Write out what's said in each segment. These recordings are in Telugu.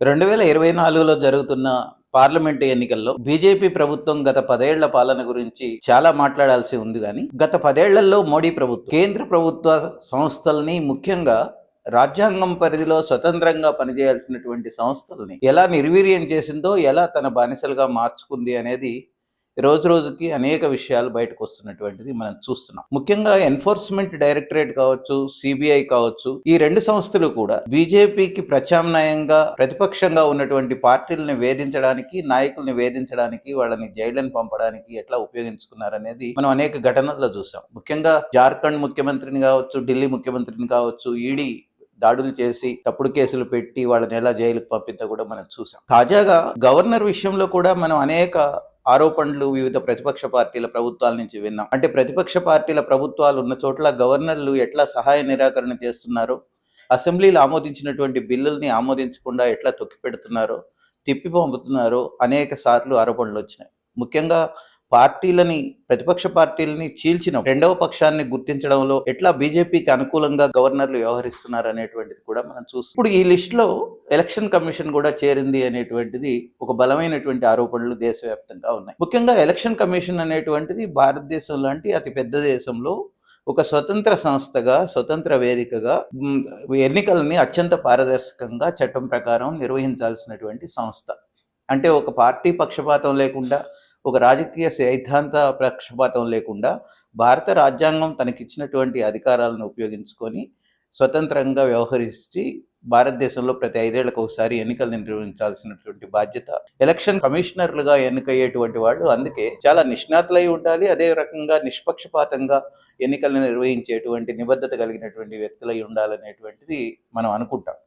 రెండు వేల ఇరవై నాలుగులో జరుగుతున్న పార్లమెంట్ ఎన్నికల్లో బీజేపీ ప్రభుత్వం గత పదేళ్ళ పాలన గురించి చాలా మాట్లాడాల్సి ఉంది కానీ గత పదేళ్ళలో మోడీ ప్రభుత్వం కేంద్ర ప్రభుత్వ సంస్థల్ని ముఖ్యంగా రాజ్యాంగం పరిధిలో స్వతంత్రంగా పనిచేయాల్సినటువంటి సంస్థల్ని ఎలా నిర్వీర్యం చేసిందో ఎలా తన బానిసలుగా మార్చుకుంది అనేది రోజు రోజుకి అనేక విషయాలు బయటకు వస్తున్నటువంటిది మనం చూస్తున్నాం. ముఖ్యంగా ఎన్ఫోర్స్మెంట్ డైరెక్టరేట్ కావచ్చు సిబిఐ కావచ్చు ఈ రెండు సంస్థలు కూడా బీజేపీకి ప్రత్యామ్నాయంగా ప్రతిపక్షంగా ఉన్నటువంటి పార్టీలను వేధించడానికి నాయకుల్ని వేధించడానికి వాళ్ళని జైళ్ళని పంపడానికి ఎట్లా ఉపయోగించుకున్నారనేది మనం అనేక ఘటనల్లో చూసాం. ముఖ్యంగా జార్ఖండ్ ముఖ్యమంత్రిని కావచ్చు ఢిల్లీ ముఖ్యమంత్రిని కావచ్చు ఈడీ దాడులు చేసి తప్పుడు కేసులు పెట్టి వాళ్ళని ఎలా జైలుకు పంపిందో కూడా మనం చూసాం. తాజాగా గవర్నర్ విషయంలో కూడా మనం అనేక ఆరోపణలు వివిధ ప్రతిపక్ష పార్టీల ప్రభుత్వాల నుంచి విన్నాం. అంటే ప్రతిపక్ష పార్టీల ప్రభుత్వాలు ఉన్న చోట్ల గవర్నర్లు ఎట్లా సహాయ నిరాకరణ చేస్తున్నారో అసెంబ్లీలో ఆమోదించినటువంటి బిల్లుల్ని ఆమోదించకుండా ఎట్లా తొక్కి పెడుతున్నారో తిప్పి పంపుతున్నారో అనేక సార్లు ఆరోపణలు వచ్చినాయి. ముఖ్యంగా పార్టీలని ప్రతిపక్ష పార్టీలని చీల్చిన రెండవ పక్షాన్ని గుర్తించడంలో ఎట్లా బీజేపీకి అనుకూలంగా గవర్నర్లు వ్యవహరిస్తున్నారు అనేటువంటిది కూడా మనం చూస్తాం ఇప్పుడు ఈ లిస్టులో ఎలక్షన్ కమిషన్ కూడా చేరింది అనేటువంటిది ఒక బలమైనటువంటి ఆరోపణలు దేశవ్యాప్తంగా ఉన్నాయి. ముఖ్యంగా ఎలక్షన్ కమిషన్ అనేటువంటిది భారతదేశం లాంటి అతి పెద్ద దేశంలో ఒక స్వతంత్ర సంస్థగా స్వతంత్ర వేదికగా ఎన్నికలని అత్యంత పారదర్శకంగా చట్టం ప్రకారం నిర్వహించాల్సినటువంటి సంస్థ. అంటే ఒక పార్టీ పక్షపాతం లేకుండా ఒక రాజకీయ సైద్ధాంత పక్షపాతం లేకుండా భారత రాజ్యాంగం తనకిచ్చినటువంటి అధికారాలను ఉపయోగించుకొని స్వతంత్రంగా వ్యవహరించి భారతదేశంలో ప్రతి ఐదేళ్ళకు ఒకసారి ఎన్నికలు నిర్వహించాల్సినటువంటి బాధ్యత ఎలక్షన్ కమిషనర్లుగా ఎన్నికయ్యేటువంటి వాళ్ళు. అందుకే చాలా నిష్ణాతులై ఉండాలి అదే రకంగా నిష్పక్షపాతంగా ఎన్నికలను నిర్వహించేటువంటి నిబద్ధత కలిగినటువంటి వ్యక్తులై ఉండాలనేటువంటిది మనం అనుకుంటాం.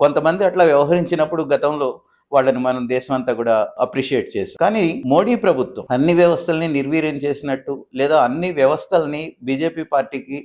కొంతమంది అట్లా వ్యవహరించినప్పుడు గతంలో వాళ్ళని మనం దేశం అంతా కూడా అప్రిషియేట్ చేస్తాం. కానీ మోడీ ప్రభుత్వం అన్ని వ్యవస్థల్ని నిర్వీర్యం చేసినట్టు లేదా అన్ని వ్యవస్థల్ని బీజేపీ పార్టీకి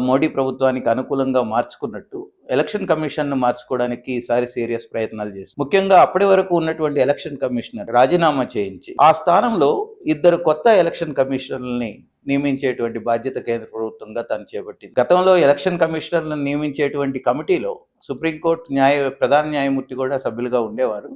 మోడీ ప్రభుత్వానికి అనుకూలంగా మార్చుకున్నట్టు ఎలక్షన్ కమిషన్ను మార్చుకోవడానికి ఈసారి సీరియస్ ప్రయత్నాలు చేసి ముఖ్యంగా అప్పటి వరకు ఉన్నటువంటి ఎలక్షన్ కమిషనర్ రాజీనామా చేయించి ఆ స్థానంలో ఇద్దరు కొత్త ఎలక్షన్ కమిషనర్ని నియమించేటువంటి బాధ్యత కేంద్ర ప్రభుత్వంగా తను చేపట్టింది. గతంలో ఎలక్షన్ కమిషనర్లను నియమించేటువంటి కమిటీలో సుప్రీంకోర్టు న్యాయ ప్రధాన న్యాయమూర్తి కూడా సభ్యులుగా ఉండేవారు.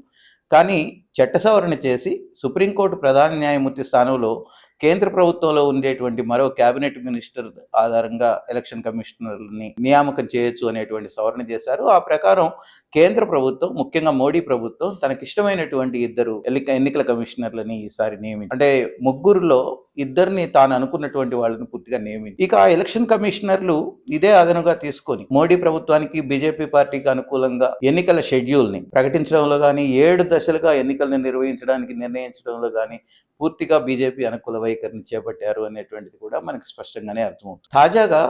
కానీ చట్ట సవరణ చేసి సుప్రీంకోర్టు ప్రధాన న్యాయమూర్తి స్థానంలో కేంద్ర ప్రభుత్వంలో ఉండేటువంటి మరో కేబినెట్ మినిస్టర్ ఆధారంగా ఎలక్షన్ కమిషనర్ని నియామకం చేయొచ్చు అనేటువంటి సవరణ చేశారు. ఆ ప్రకారం కేంద్ర ప్రభుత్వం ముఖ్యంగా మోడీ ప్రభుత్వం తనకిష్టమైనటువంటి ఇద్దరు ఎన్నికల కమిషనర్లని ఈసారి నియమించి అంటే ముగ్గురులో ఇద్దరిని తాను అనుకున్నటువంటి వాళ్ళని పూర్తిగా నియమించి ఇక ఆ ఎలక్షన్ కమిషనర్లు ఇదే అదనుగా తీసుకొని మోడీ ప్రభుత్వానికి బీజేపీ పార్టీకి అనుకూలంగా ఎన్నికల షెడ్యూల్ని ప్రకటించడంలో కానీ ఏడు దశలుగా ఎన్నికలను నిర్వహించడానికి నిర్ణయించడంలో కానీ పూర్తిగా బీజేపీ అనుకూల వైఖరిని చేపట్టారు అనేటువంటిది కూడా మనకి స్పష్టంగానే అర్థమవుతుంది. తాజాగా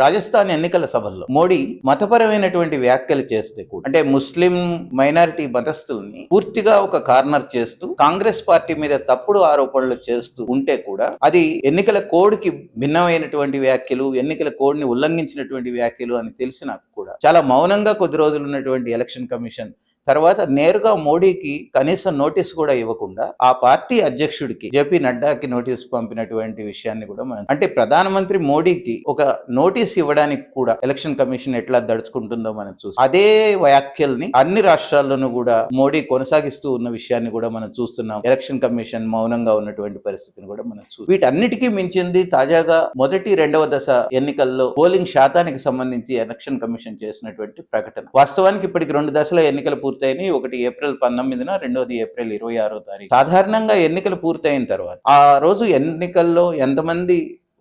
రాజస్థాన్ ఎన్నికల సభల్లో మోడీ మతపరమైనటువంటి వ్యాఖ్యలు చేస్తే కూడా అంటే ముస్లిం మైనారిటీ మతస్థుల్ని పూర్తిగా ఒక కార్నర్ చేస్తూ కాంగ్రెస్ పార్టీ మీద తప్పుడు ఆరోపణలు చేస్తూ ఉంటే కూడా అది ఎన్నికల కోడ్కి భిన్నమైనటువంటి వ్యాఖ్యలు ఎన్నికల కోడ్ని ఉల్లంఘించినటువంటి వ్యాఖ్యలు అని తెలిసినా కూడా చాలా మౌనంగా కొద్ది రోజులు ఉన్నటువంటి ఎలక్షన్ కమిషన్ తర్వాత నేరుగా మోడీకి కనీసం నోటీస్ కూడా ఇవ్వకుండా ఆ పార్టీ అధ్యక్షుడికి జేపీ నడ్డాకి నోటీస్ పంపినటువంటి విషయాన్ని కూడా మనం అంటే ప్రధానమంత్రి మోడీకి ఒక నోటీస్ ఇవ్వడానికి కూడా ఎలక్షన్ కమిషన్ ఎట్లా దడుచుకుంటుందో మనం చూసి అదే వ్యాఖ్యల్ని అన్ని రాష్ట్రాల్లోనూ కూడా మోడీ కొనసాగిస్తూ ఉన్న విషయాన్ని కూడా మనం చూస్తున్నాం. ఎలక్షన్ కమిషన్ మౌనంగా ఉన్నటువంటి పరిస్థితిని కూడా మనం చూస్తాం వీటన్నిటికీ మించింది తాజాగా మొదటి రెండవ దశ ఎన్నికల్లో పోలింగ్ శాతానికి సంబంధించి ఎలక్షన్ కమిషన్ చేసినటువంటి ప్రకటన. వాస్తవానికి ఇప్పటికి రెండు దశల ఎన్నికలు పూర్తయినాయి. ఒకటి ఏప్రిల్ పంతొమ్మిదిన రెండోది ఏప్రిల్ ఇరవై ఆరో తారీఖు. సాధారణంగా ఎన్నికలు పూర్తయిన తర్వాత ఆ రోజు ఎన్నికల్లో ఎంతమంది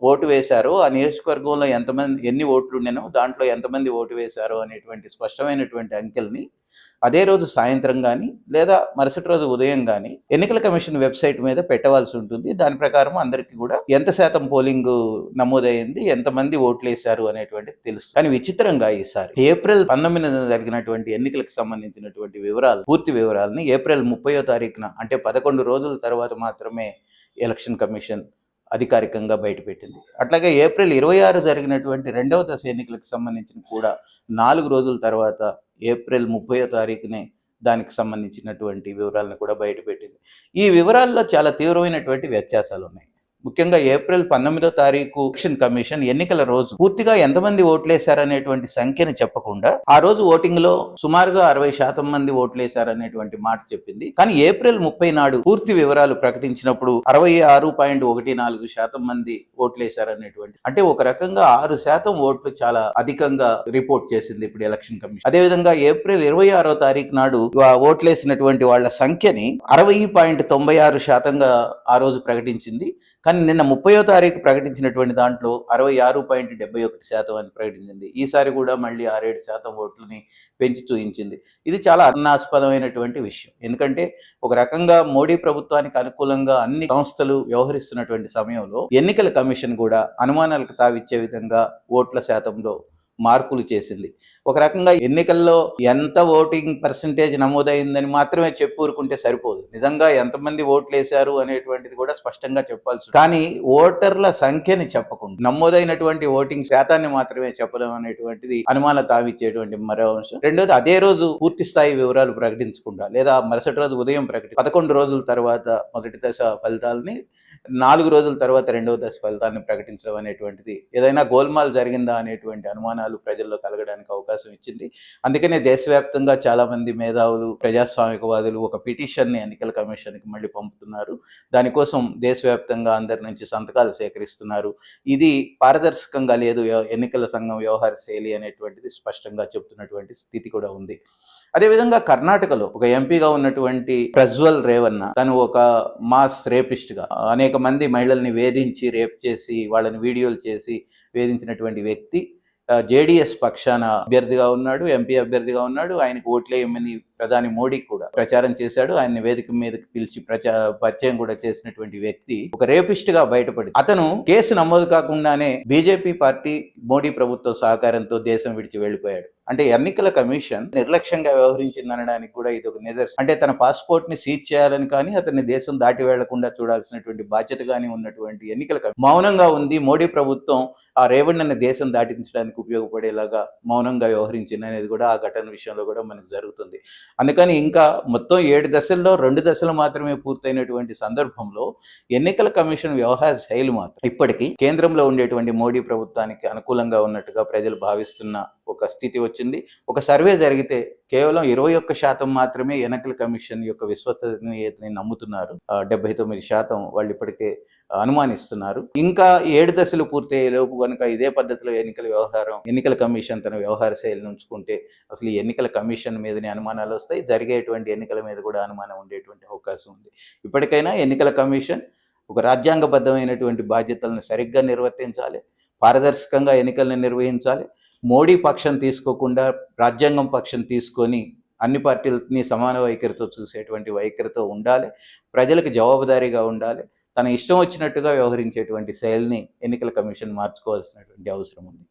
ఓటు వేశారో. ఆ నియోజకవర్గంలో ఎంతమంది ఎన్ని ఓట్లు ఉండేనో దాంట్లో ఎంతమంది ఓటు వేశారో అనేటువంటి స్పష్టమైనటువంటి అంకెల్ని అదే రోజు సాయంత్రం కానీ లేదా మరుసటి రోజు ఉదయం కానీ ఎన్నికల కమిషన్ వెబ్సైట్ మీద పెట్టవలసి ఉంటుంది. దాని ప్రకారం అందరికీ కూడా ఎంత శాతం పోలింగ్ నమోదైంది ఎంతమంది ఓట్లు వేశారు అనేటువంటిది తెలుసు కానీ విచిత్రంగా ఈసారి ఏప్రిల్ పంతొమ్మిదిన జరిగినటువంటి ఎన్నికలకు సంబంధించినటువంటి వివరాలు పూర్తి వివరాలని ఏప్రిల్ ముప్పయో తారీఖున అంటే పదకొండు రోజుల తర్వాత మాత్రమే ఎలక్షన్ కమిషన్ అధికారికంగా బయటపెట్టింది. అట్లాగే ఏప్రిల్ ఇరవై ఆరు జరిగినటువంటి రెండవ దశ ఎన్నికలకు సంబంధించిన కూడా నాలుగు రోజుల తర్వాత ఏప్రిల్ ముప్పయో తారీఖునే దానికి సంబంధించినటువంటి వివరాలను కూడా బయటపెట్టింది. ఈ వివరాల్లో చాలా తీవ్రమైనటువంటి వ్యత్యాసాలు ఉన్నాయి ముఖ్యంగా ఏప్రిల్ పంతొమ్మిదో తారీఖు ఎలక్షన్ కమిషన్ ఎన్నికల రోజు పూర్తిగా ఎంతమంది ఓట్లేశారనేటువంటి సంఖ్యని చెప్పకుండా ఆ రోజు ఓటింగ్లో సుమారుగా అరవై శాతం మంది ఓట్లేశారనేటువంటి మాట చెప్పింది. కానీ ఏప్రిల్ ముప్పై నాడు పూర్తి వివరాలు ప్రకటించినప్పుడు అరవై ఆరు పాయింట్ ఒకటి నాలుగు శాతం మంది ఓట్లేశారనేటువంటి అంటే ఒక రకంగా ఆరు శాతం ఓట్లు చాలా అధికంగా రిపోర్ట్ చేసింది ఇప్పుడు ఎలక్షన్ కమిషన్. అదేవిధంగా ఏప్రిల్ ఇరవై ఆరో తారీఖు నాడు ఓట్లేసినటువంటి వాళ్ళ సంఖ్యని అరవై పాయింట్ తొంభై ఆరు శాతంగా ఆ రోజు ప్రకటించింది. కానీ నిన్న ముప్పయో తారీఖు ప్రకటించినటువంటి దాంట్లో అరవై ఆరు పాయింట్ డెబ్బై ఒకటి శాతం అని ప్రకటించింది. ఈసారి కూడా మళ్ళీ ఆరేడు శాతం ఓట్లని పెంచి చూయించింది ఇది చాలా అన్నాస్పదమైనటువంటి విషయం. ఎందుకంటే ఒక రకంగా మోడీ ప్రభుత్వానికి అనుకూలంగా అన్ని సంస్థలు వ్యవహరిస్తున్నటువంటి సమయంలో ఎన్నికల కమిషన్ కూడా అనుమానాలకు తావిచ్చే విధంగా ఓట్ల శాతంలో మార్పులు చేసింది. ఒక రకంగా ఎన్నికల్లో ఎంత ఓటింగ్ పర్సంటేజ్ నమోదైందని మాత్రమే చెప్పురుకుంటే సరిపోదు. నిజంగా ఎంతమంది ఓట్లు వేశారు అనేటువంటిది కూడా స్పష్టంగా చెప్పాల్సి కానీ ఓటర్ల సంఖ్యని చెప్పకుండా నమోదైనటువంటి ఓటింగ్ శాతాన్ని మాత్రమే చెప్పడం అనేటువంటిది అనుమాన తావిచ్చేటువంటి మరో అంశం. రెండోది అదే రోజు పూర్తి స్థాయి వివరాలు ప్రకటించకుండా లేదా మరుసటి రోజు ఉదయం ప్రకటి పదకొండు రోజుల తర్వాత మొదటి దశ ఫలితాలని నాలుగు రోజుల తర్వాత రెండవ దశ ఫలితాన్ని ప్రకటించడం అనేటువంటిది ఏదైనా గోల్మాల్ జరిగిందా అనేటువంటి అనుమానాలు ప్రజల్లో కలగడానికి అవకాశం ఇచ్చింది. అందుకనే దేశవ్యాప్తంగా చాలా మంది మేధావులు ప్రజాస్వామికవాదులు ఒక పిటిషన్ని ఎన్నికల కమిషన్కి మళ్ళీ పంపుతున్నారు. దానికోసం దేశవ్యాప్తంగా అందరి నుంచి సంతకాలు సేకరిస్తున్నారు. ఇది పారదర్శకంగా లేదు ఎన్నికల సంఘం వ్యవహార శైలి అనేటువంటిది స్పష్టంగా చెబుతున్నటువంటి స్థితి కూడా ఉంది. అదేవిధంగా కర్ణాటకలో ఒక ఎంపీగా ఉన్నటువంటి ప్రజ్వల్ రేవన్న తను ఒక మాస్ రేపిస్ట్గా అనేక మంది మహిళల్ని వేధించి రేప్ చేసి వాళ్ళని వీడియోలు చేసి వేధించినటువంటి వ్యక్తి. జేడిఎస్ పక్షాన అభ్యర్థిగా ఉన్నాడు ఎంపీ అభ్యర్థిగా ఉన్నాడు. ఆయనకు ఓట్లేయమని ప్రధాని మోడీ కూడా ప్రచారం చేశాడు. ఆయన వేదిక మీదకి పిలిచి ప్రచా పరిచయం కూడా చేసినటువంటి వ్యక్తి ఒక రేపిస్ట్గా బయటపడి అతను కేసు నమోదు కాకుండానే బీజేపీ పార్టీ మోడీ ప్రభుత్వ సహకారంతో దేశం విడిచి వెళ్ళిపోయాడు. అంటే ఎన్నికల కమిషన్ నిర్లక్ష్యంగా వ్యవహరించింది అనడానికి కూడా ఇది ఒక నిదర్శనం అంటే తన పాస్పోర్ట్ని సీజ్ చేయాలని కానీ అతన్ని దేశం దాటి వెళ్ళకుండా చూడాల్సినటువంటి బాధ్యత కానీ ఉన్నటువంటి ఎన్నికల మౌనంగా ఉంది. మోడీ ప్రభుత్వం ఆ రేవణ్ణని దేశం దాటించడానికి ఉపయోగపడేలాగా మౌనంగా వ్యవహరించింది అనేది కూడా ఆ ఘటన విషయంలో కూడా మనకు జరుగుతుంది. అందుకని ఇంకా మొత్తం ఏడు దశల్లో రెండు దశలు మాత్రమే పూర్తయినటువంటి సందర్భంలో ఎన్నికల కమిషన్ వ్యవహార శైలి మాత్రం ఇప్పటికీ కేంద్రంలో ఉండేటువంటి మోడీ ప్రభుత్వానికి అనుకూలంగా ఉన్నట్టుగా ప్రజలు భావిస్తున్న ఒక స్థితి వచ్చింది. ఒక సర్వే జరిగితే కేవలం ఇరవై ఒక్క శాతం మాత్రమే ఎన్నికల కమిషన్ యొక్క విశ్వసనీయతని నమ్ముతున్నారు. డెబ్బై తొమ్మిది శాతం వాళ్ళు ఇప్పటికే అనుమానిస్తున్నారు. ఇంకా ఏడు దశలు పూర్తయ్యేలోపు కనుక ఇదే పద్ధతిలో ఎన్నికల వ్యవహారం ఎన్నికల కమిషన్ తన వ్యవహార శైలిని ఉంచుకుంటే అసలు ఎన్నికల కమిషన్ మీదనే అనుమానాలు వస్తాయి. జరిగేటువంటి ఎన్నికల మీద కూడా అనుమానం ఉండేటువంటి అవకాశం ఉంది. ఇప్పటికైనా ఎన్నికల కమిషన్ ఒక రాజ్యాంగబద్ధమైనటువంటి బాధ్యతలను సరిగ్గా నిర్వర్తించాలి. పారదర్శకంగా ఎన్నికలను నిర్వహించాలి. మోడీ పక్షం తీసుకోకుండా రాజ్యాంగం పక్షం తీసుకొని అన్ని పార్టీలని సమాన వైఖరితో చూసేటువంటి వైఖరితో ఉండాలి. ప్రజలకు జవాబుదారీగా ఉండాలి. తన ఇష్టం వచ్చినట్టుగా వ్యవహరించేటువంటి శైలిని ఎన్నికల కమిషన్ మార్చుకోవాల్సినటువంటి అవసరం ఉంది.